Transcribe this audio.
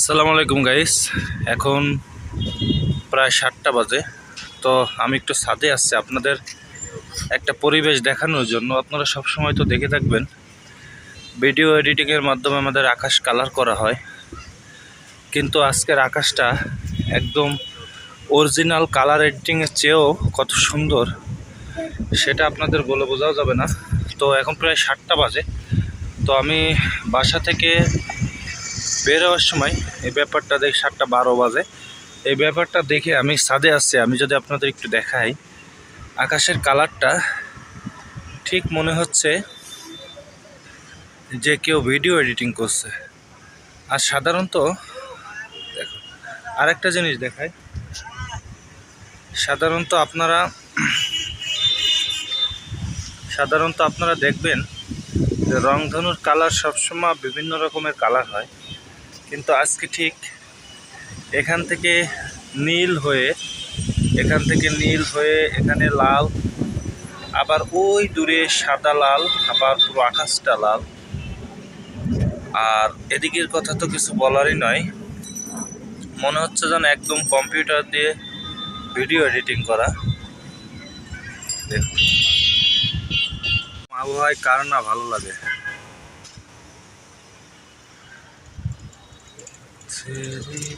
আসসালামু আলাইকুম গাইস এখন প্রায় সাতটা বাজে। তো আমি একটু ছাদে আসছি আপনাদের একটা পরিবেশ দেখানোর জন্য। আপনারা সব সময় তো দেখে থাকবেন ভিডিও এডিটিংয়ের মাধ্যমে আমাদের আকাশ কালার করা হয়। কিন্তু আজকের আকাশটা একদম অরিজিনাল কালার এডিটিংয়ের চেয়েও কত সুন্দর, সেটা আপনাদের বলে বোঝাও যাবে না। তো এখন প্রায় সাতটা বাজে। তো আমি বাসা থেকে বের হওয়ার সময় এই ব্যাপারটা দেখে সাতটা বারো বাজে। এই ব্যাপারটা দেখে আমি ছাদে আসছি, আমি যদি আপনাদের একটু দেখাই। আকাশের কালারটা ঠিক মনে হচ্ছে যে কেউ ভিডিও এডিটিং করছে। আর সাধারণত দেখো, আরেকটা জিনিস দেখায় সাধারণত আপনারা সাধারণত আপনারা দেখবেন যে রংধনুর কালার সবসময় বিভিন্ন রকমের কালার হয়। কিন্তু আজকে ঠিক এখান থেকে নীল হয়ে, এখান থেকে নীল হয়ে এখানে লাল, আবার ওই দূরে সাদা লাল, আবার পুরো আকাশটা লাল। আর এদিকের কথা তো কিছু বলারই নয়। মনে হচ্ছে যেন একদম কম্পিউটার দিয়ে ভিডিও এডিটিং করা। দেখুন। আবহাওয়ায় কার না ভালো লাগে? to the